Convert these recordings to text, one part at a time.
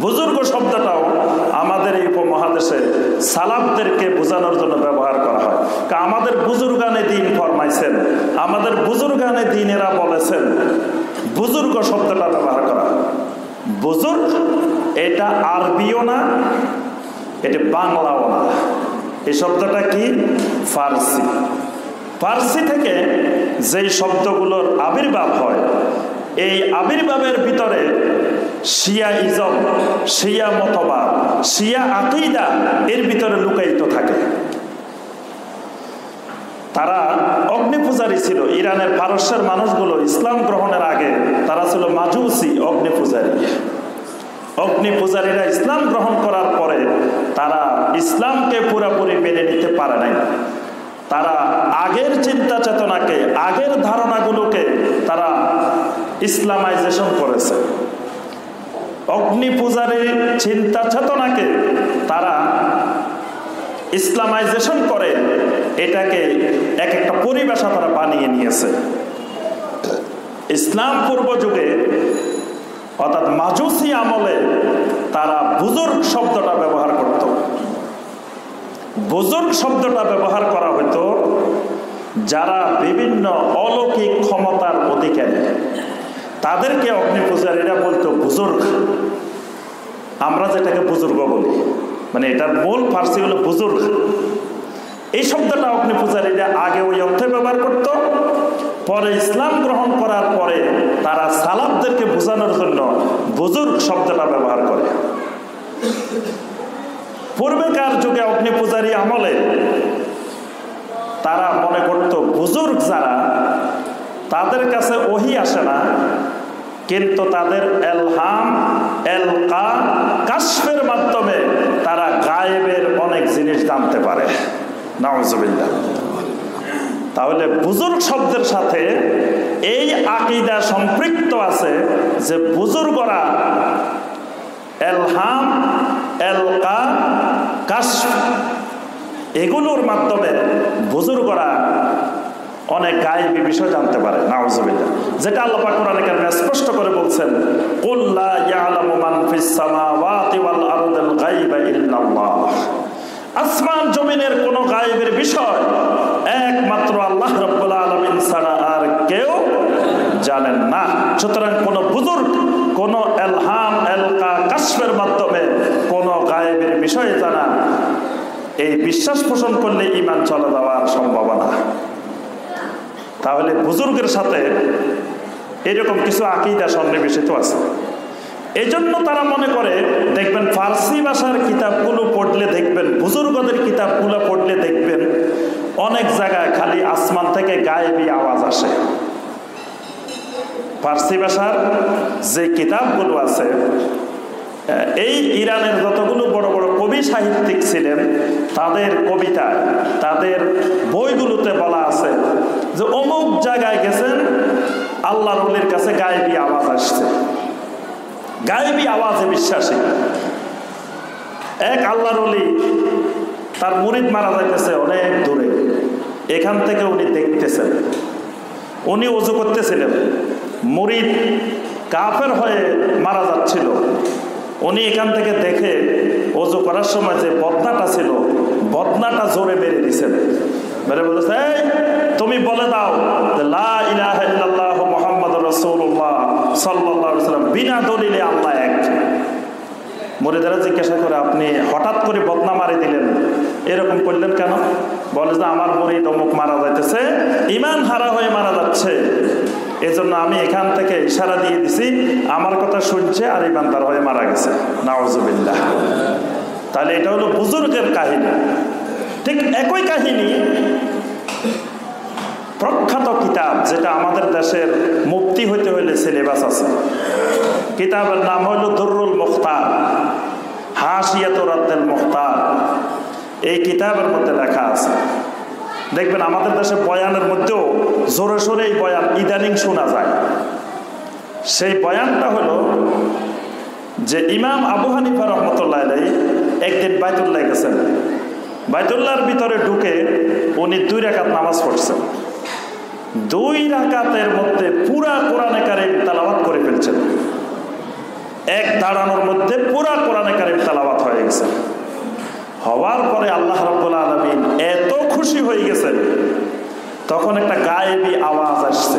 বুজুর্গ শব্দটাও আমাদের এই উপমহাদেশে সালাবদেরকে বোঝানোর জন্য ব্যবহার করা হয়। আমাদের বুজুর্গানে দিন ফরমাইছেন, আমাদের বুজুর্গানে দিন এরা বলেছেন, বুজুর্গ শব্দটা ব্যবহার করা বুজুর্গ, এটা আরবিও না, এটা বাংলাও না। এই শব্দটা কি? ফার্সি। ফার্সি থেকে যেই শব্দগুলোর আবির্ভাব হয়, এই আবির্ভাবের ভিতরে শিয়া ইজম, শিয়া মতবাদ, শিয়া আকিদা এর ভিতরে লুকায়িত থাকে। তারা অগ্নি পূজারী ছিল, ইরানের পারস্যের মানুষগুলো ইসলাম গ্রহণের আগে তারা ছিল মাজুসি অগ্নি পূজারী। অগ্নি পূজারীরা ইসলাম গ্রহণ করার পরে তারা ইসলামকে পুরোপুরি মেনে নিতে পারে নাই। তারা আগের চিন্তা চেতনাকে, আগের ধারণাগুলোকে তারা ইসলামাইজেশন করেছে। অগ্নি পূজারীর চিন্তা চেতনাকে তারা ইসলামাইজেশন করে, এটাকে এক একটা পরিবেশা তারা বানিয়ে নিয়েছে। ইসলাম পূর্ব যুগে অর্থাৎ মাজুসি আমলে তারা বুজুর্গ শব্দটা ব্যবহার করত। বুজুর্গ শব্দটা ব্যবহার করা হতো যারা বিভিন্ন অলৌকিক ক্ষমতার অধিকারী। তাদেরকে অগ্নিপূজারীরা বলতো বুজুর্গ। আমরা যেটাকে বুজুর্গ বলি মানে এটার মূল ফার্সি হলো বুজুর্গ। এই শব্দটা অগ্নিপূজারীরা আগে ওই অর্থে ব্যবহার করত। পরে ইসলাম গ্রহণ করার পরে তারা সালাবদেরকে বোঝানোর জন্য বুজুর্গ শব্দটা ব্যবহার করে। পূর্বেকার যুগে অগ্নিপূজারী আমলে তারা মনে করত, বুজুর্গ যারা, তাদের কাছে ওহি আসে না। কিন্তু তাদের এলহাম, এলকা, কাশফের মাধ্যমে তারা গায়েবের অনেক জিনিস জানতে পারে। নাউজুবিল্লাহ। তাহলে বুজুর্গ শব্দের সাথে এই আকিদা সম্পৃক্ত আছে যে বুজুর্গরা এলহাম, এলকা, কাশফ, এগুলোর মাধ্যমে বুজুর্গরা অনেক গায়েবী বিষয় জানতে পারে, নাউজুবিল্লাহ। যেটা আল্লাহ পাক কোরআনে কারিমে স্পষ্ট করে বলছেন, কুল লা ইয়ালামু মান ফিস সামাওয়াতি ওয়াল আরদিল গায়বা ইল্লাল্লাহ। আসমান জমিনের কোন গায়েবের বিষয় একমাত্র আল্লাহ রাব্বুল আলামিন ছাড়া আর কেউ জানেন না। সুতরাং কোন বুজুর্গ, কোন এলহাম, এলকা, কাশফের মাধ্যমে কোন গায়েবের বিষয়ে জানা, এই বিশ্বাস পোষণ করলে ইমান চলে যাওয়ার সম্ভাবনা। তাহলে বুজুর্গের সাথে এরকম কিছু আকিদা সন্নিবেশিত আছে। এই জন্য তারা মনে করে, দেখবেন ফার্সি ভাষার কিতাবগুলো পড়লে দেখবেন, বুজুর্গদের কিতাবগুলো পড়লে দেখবেন, অনেক জায়গায় খালি আসমান থেকে গায়েবী আওয়াজ আসে। ফার্সি ভাষার যে কিতাবগুলো আছে এই ইরানের যতগুলো বড় বড় কবি সাহিত্যিক ছিলেন, তাদের কবিতা, তাদের বইগুলোতে বলা আছে যে অমুক জায়গায় গেছেন, আল্লাহ রুলের কাছে গায়েবী আওয়াজ আসছে। গায়েবী আওয়াজে বিশ্বাসী। এক আল্লাহর অলি তার মুরিদ মারা যাইতেছে অনেক দূরে। এখান থেকে উনি দেখতেছেন। উনি উজু করতেছিলেন। মুরিদ কাফের হয়ে মারা যাচ্ছিল। উনি এখান থেকে দেখে অজু করার সময় যে বদনাটা ছিল, বদনাটা জোরে মেরে দিছেন। মেরে বলেছে তুমি বলে দাও লা ইলাহা ইল্লাল্লাহ মুহাম্মদ রাসূলুল্লাহ সাল্লাল্লাহু আলাইহি সাল্লাম বিনা দলিলে আল্লাহ এক। মরিদারা জিজ্ঞাসা করে, আপনি হঠাৎ করে বদনা মারি দিলেন, এরকম করলেন কেন? বলে যে, আমার মরিদ অমুক মারা যাইতেছে ইমান হারা হয়ে মারা যাচ্ছে। এজন্য আমি এখান থেকে ইশারা দিয়ে দিছি, আমার কথা শুনছে আর ইমানদার হয়ে মারা গেছে। নাওজুবিল্লাহ তাহলে এটা হলো বুজুর্গের কাহিনী। ঠিক একই কাহিনী প্রখ্যাত কিতাব, যেটা আমাদের দেশের মুক্তি হইতে হইলে সিলেবাস আছে। কিতাবের নাম হইল দুরুল মুখতার, হাসিয়াত মুখতার। এই কিতাবের মধ্যে লেখা আছে। দেখবেন আমাদের দেশে বয়ানের মধ্যেও জোরে সোরে এই বয়ান ইদানিং শোনা যায়। সেই বয়ানটা হলো যে ইমাম আবু হানিফা রহমতুল্লাহ একদিন বাইতুল্লাহ গেছেন। বাইতুল্লাহর ভিতরে ঢুকে উনি দুই রাকাত নামাজ পড়ছেন। দুই রাকাতের মধ্যে পুরা কোরআনে কারিম তালাবাত করে ফেলছেন। এক দাঁড়ানোর মধ্যে পুরা কোরআনে কারিম তালাবাত হয়ে গেছে। হওয়ার পরে আল্লাহ রব্বুল আলমিন এত খুশি হয়ে গেছেন, তখন একটা গায়েবি আওয়াজ আসছে।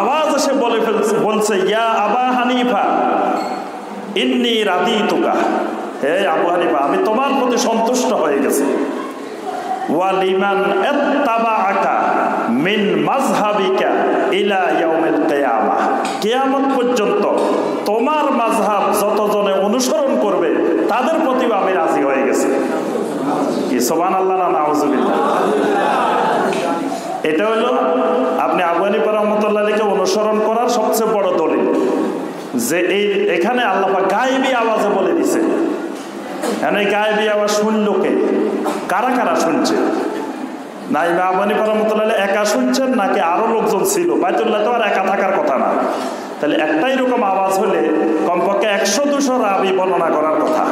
আওয়াজ এসে বলে ফেলছে, বলছে, ইয়া আবা হানিফা, ইন্নি রাদি তুকা হে আবু হানিফা, আমি তোমার প্রতি সন্তুষ্ট হয়ে গেছি। ওয়ালিমান এত্তাবাআকা? মিন মাজহাবিকা ইলা ইয়াউমিল কিয়ামা। কিয়ামত পর্যন্ত তোমার মাযহাব যতজনে অনুসরণ করবে, তাদের প্রতিও আমি রাজি হয়ে গেছি। কি, সুবহানাল্লাহ না নাউজুবিল্লাহ? এটা হলো আপনি আবু হানিফা রহমতুল্লাহকে অনুসরণ করার সবচেয়ে বড় দলিল। যে এই এখানে আল্লাহ গায়েবী আওয়াজে বলে দিছে। এখন গায়েবী আওয়াজ শুনলো কে? কারা কারা শুনছে? না, ইমাম হানিফা রহমতুল্লাহ একা শুনছেন নাকি আরও লোকজন ছিল। বাইতুল্লাহ তো আর একা থাকার কথা না। তাহলে একটাই রকম আওয়াজ হলে কমপক্ষে একশো দুশো রাবি বর্ণনা করার কথা।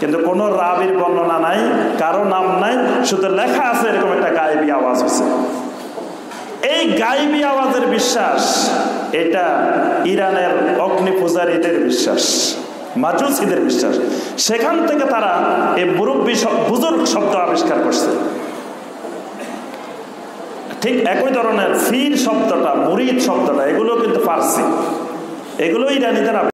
কিন্তু কোনো রাবির বর্ণনা নাই, কারও নাম নাই, শুধু লেখা আছে এরকম একটা গায়েবী আওয়াজ হয়েছে। এই গাইবী আওয়াজের বিশ্বাস, এটা ইরানের অগ্নি পূজারীদের বিশ্বাস, মাজুসিদের বিশ্বাস। সেখান থেকে তারা এই মুরব্বী বুজুর্গ শব্দ আবিষ্কার করছে। ঠিক একই ধরনের ফির শব্দটা মুরিদ শব্দটা এগুলো কিন্তু ফার্সি। এগুলো ইরানিদের